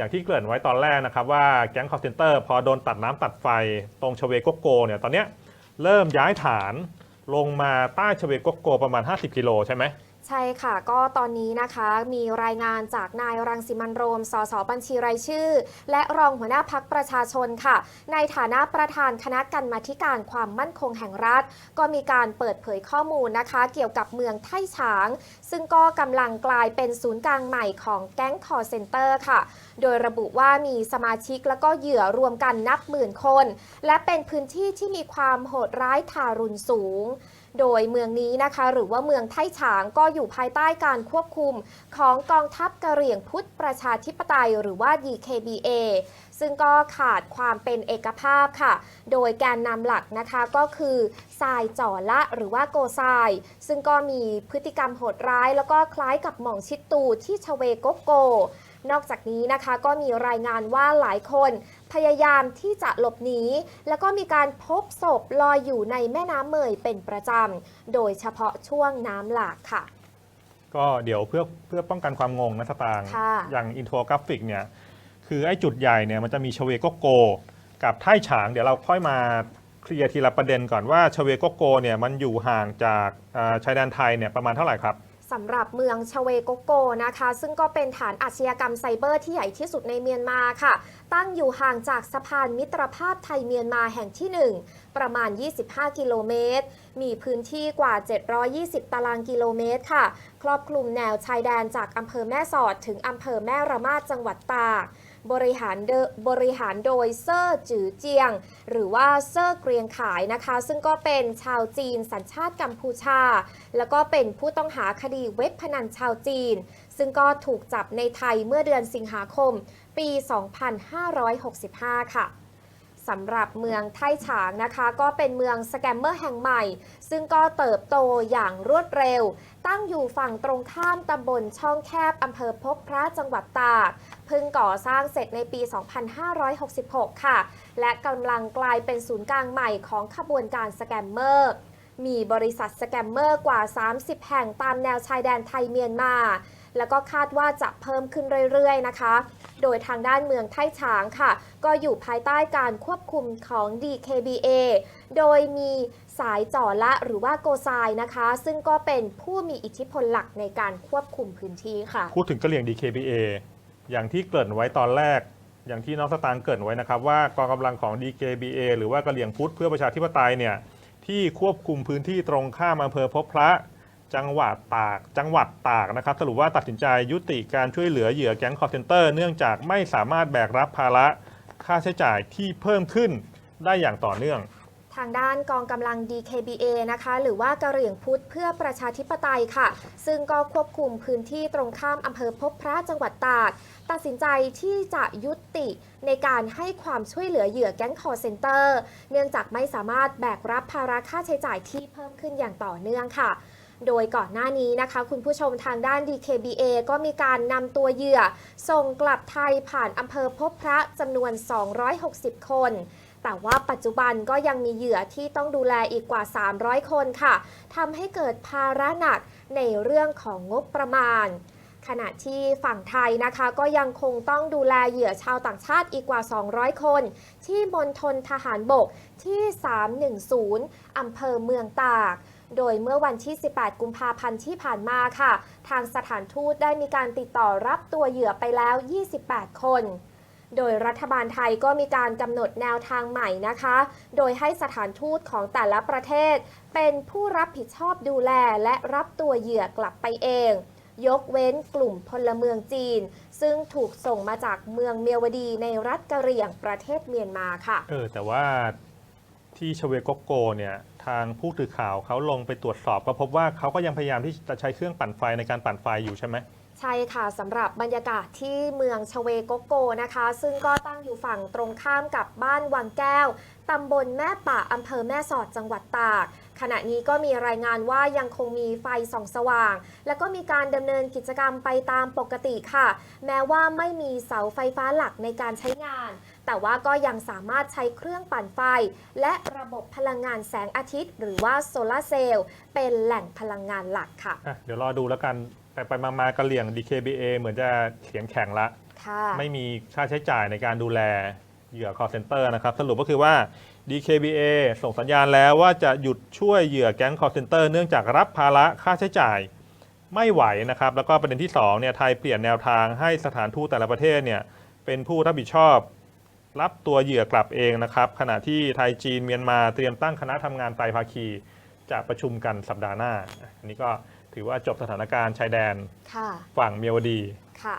อย่างที่เกริ่นไว้ตอนแรกนะครับว่าแก๊งคอร์เซนเตอร์พอโดนตัดน้ำตัดไฟตรงชเวโกโกเนี่ยตอนเนี้ยเริ่มย้ายฐานลงมาใต้ชเวโกโกประมาณ 50 กิโลใช่ไหม ใช่ค่ะ ก็ตอนนี้นะคะมีรายงานจากนายรังสิมันโรม สสบัญชีรายชื่อ และรองหัวหน้าพักประชาชนค่ะ ในฐานะประธานคณะกรรมาการความมั่นคงแห่งรัฐ ก็มีการเปิดเผยข้อมูลนะคะ เกี่ยวกับเมืองไท่ฉาง ซึ่งก็กำลังกลายเป็นศูนย์กลางใหม่ของแก๊งคอร์เซนเตอร์ค่ะ โดยระบุว่ามีสมาชิกแล้วก็เหยื่อรวมกันนับหมื่นคน และเป็นพื้นที่ที่มีความโหดร้ายทารุณสูงโดยเมืองนี้นะคะ หรือว่าเมืองไทฉางก็อยู่ภายใต้การควบคุมของกองทัพกะเหรี่ยงพุทธประชาธิปไตย หรือว่า DKBA ซึ่งก็ขาดความเป็นเอกภาพค่ะ โดยแกนนำหลักนะคะก็คือทรายจ่อละหรือว่าโกทราย ซึ่งก็มีพฤติกรรมโหดร้าย แล้วก็คล้ายกับหม่องชิดตูที่ชเวโกโก นอกจากนี้นะคะก็มีรายงานว่าหลายคนพยายามที่จะหลบหนี แล้วก็มีการพบศพลอยอยู่ในแม่น้ำเมยเป็นประจำ โดยเฉพาะช่วงน้ำหลากค่ะ ก็เดี๋ยวเพื่อเพื่อป้องกันความงงนะสตางค์ค่ะอย่างอินโฟกราฟิกเนี่ย คือไอ้จุดใหญ่เนี่ยมันจะมีชเวโกโก กับไท่ฉางเดี๋ยวเราค่อยมาเคลียร์ทีละประเด็นก่อนว่าชเวโกโกเนี่ยมันอยู่ห่างจากอ่าชายแดนไทยเนี่ยประมาณเท่าไหร่ครับ สำหรับเมืองชเวโกโกนะคะ ซึ่งก็เป็นฐานอาชญากรรมไซเบอร์ที่ใหญ่ที่สุดในเมียนมาค่ะ ตั้งอยู่ห่างจากสะพานมิตรภาพไทยเมียนมาแห่งที่ 1 ประมาณ 25 กิโลเมตร มีพื้นที่กว่า 720 ตารางกิโลเมตรค่ะ ครอบคลุมแนวชายแดนจากอำเภอแม่สอดถึงอำเภอแม่ระมาดจังหวัดตาก บริหารบริหารโดยเซอร์จือเจียง หรือว่าเซอร์เกรียงขายนะคะ ซึ่งก็เป็นชาวจีนสัญชาติกัมพูชา แล้วก็เป็นผู้ต้องหาคดีเว็บพนันชาวจีน ซึ่งก็ถูกจับในไทยเมื่อเดือนสิงหาคม ปี 2565 ค่ะ สำหรับเมืองไทฉางนะคะ ก็เป็นเมืองสแกมเมอร์แห่งใหม่ ซึ่งก็เติบโตอย่างรวดเร็ว ตั้งอยู่ฝั่งตรงข้ามตำบลช่องแคบอำเภอพบพระจังหวัดตากพิ่งก่อสร้างเสร็จในปี 2566 ค่ะ และกำลังกลายเป็นศูนย์กลางใหม่ของขบวนการสแกมเมอร์ มีบริษัทสแกมเมอร์กว่า 30 แห่งตามแนวชายแดนไทยเมียนมา แล้วก็คาดว่าจะเพิ่มขึ้นเรื่อยๆนะคะ โดยทางด้านเมืองไทฉางค่ะ ก็อยู่ภายใต้การควบคุมของ DKBA โดยมีสายจ่อละหรือว่าโกซายนะคะ ซึ่งก็เป็นผู้มีอิทธิพลหลักในการควบคุมพื้นที่ค่ะ พูดถึงกระเหรี่ยง DKBA อย่างที่เกริ่นไว้ตอนแรก อย่างที่น้องสตางค์เกริ่นไว้นะครับว่ากองกำลังของ DKBA หรือว่ากระเหรี่ยงพุทธเพื่อประชาธิปไตยเนี่ย ที่ควบคุมพื้นที่ตรงข้ามอำเภอพบพระ จังหวัดตาก จังหวัดตากนะครับ สรุปว่าตัดสินใจยุติการช่วยเหลือเหยื่อแก๊งคอร์เซนเตอร์เนื่องจากไม่สามารถแบกรับภาระค่าใช้จ่ายที่เพิ่มขึ้นได้อย่างต่อเนื่องางด้านกองกำลัง DKBA นะคะหรือว่ากระเหรี่ยงพุทธเพื่อประชาธิปไตยค่ะ ซึ่งก็ควบคุมพื้นที่ตรงข้ามอำเภอพบพระจังหวัดตาก ตัดสินใจที่จะยุติในการให้ความช่วยเหลือเหยื่อแก๊งคอร์เซนเตอร์ เนื่องจากไม่สามารถแบกรับภาระค่าใช้จ่ายที่เพิ่มขึ้นอย่างต่อเนื่องค่ะโดยก่อนหน้านี้นะคะ คุณผู้ชมทางด้าน DKBA ก็มีการนำตัวเหยื่อ ส่งกลับไทยผ่านอำเภอพบพระจำนวน 260 คน แต่ว่าปัจจุบันก็ยังมีเหยื่อที่ต้องดูแลอีกกว่า 300 คนค่ะทำให้เกิดภาระหนักในเรื่องของงบประมาณ ขณะที่ฝั่งไทยนะคะก็ยังคงต้องดูแลเหยื่อชาวต่างชาติอีกกว่า 200 คน ที่มณฑลทหารบกที่ 310 อำเภอเมืองตากโดยเมื่อวันที่ 18 กุมภาพันธ์ที่ผ่านมาค่ะ ทางสถานทูตได้มีการติดต่อรับตัวเหยื่อไปแล้ว 28 คน โดยรัฐบาลไทยก็มีการกำหนดแนวทางใหม่นะคะ โดยให้สถานทูตของแต่ละประเทศ เป็นผู้รับผิดชอบดูแลและรับตัวเหยื่อกลับไปเอง ยกเว้นกลุ่มพลเมืองจีน ซึ่งถูกส่งมาจากเมืองเมียวดีในรัฐกะเหรี่ยงประเทศเมียนมาค่ะ เออแต่ว่าที่ชเวโกโกเนี่ยทางผู้สื่อข่าวเขาลงไปตรวจสอบก็พบว่าเขาก็ยังพยายามที่จะใช้เครื่องปั่นไฟในการปั่นไฟอยู่ใช่ไหม ใช่ค่ะสำหรับบรรยากาศที่เมืองชเวโกโกนะคะ ซึ่งก็ตั้งอยู่ฝั่งตรงข้ามกับบ้านวังแก้วตำบลแม่ป่าอำเภอแม่สอดจังหวัดตาก ขณะนี้ก็มีรายงานว่ายังคงมีไฟส่องสว่าง และก็มีการดำเนินกิจกรรมไปตามปกติค่ะ แม้ว่าไม่มีเสาไฟฟ้าหลักในการใช้งาน แต่ว่าก็ยังสามารถใช้เครื่องปั่นไฟ และระบบพลังงานแสงอาทิตย์ หรือว่าโซลาร์เซลล์เป็นแหล่งพลังงานหลักค่ะ อะเดี๋ยวรอดูแล้วกันไปไปมาๆกะเหลี่ยง DKBA เหมือนจะเสียงแข็งละ ค่ะไม่มีค่าใช้จ่ายในการดูแลเหยื่อ call center นะครับ สรุปก็คือว่า DKBA ส่งสัญญาณแล้วว่าจะหยุดช่วยเหยื่อแก๊ง call center เนื่องจากรับภาระค่าใช้จ่ายไม่ไหวนะครับ แล้วก็ประเด็นที่2เนี่ยไทยเปลี่ยนแนวทางให้สถานทูตแต่ละประเทศเนี่ยเป็นผู้รับผิดชอบ รับตัวเหยื่อกลับเองนะครับ ขณะที่ไทยจีนเมียนมาเตรียมตั้งคณะทำงานไตรภาคี จะประชุมกันสัปดาห์หน้า อันนี้ก็ถือว่าจบสถานการณ์ชายแดนค่ะฝั่งเมียวดีค่ะ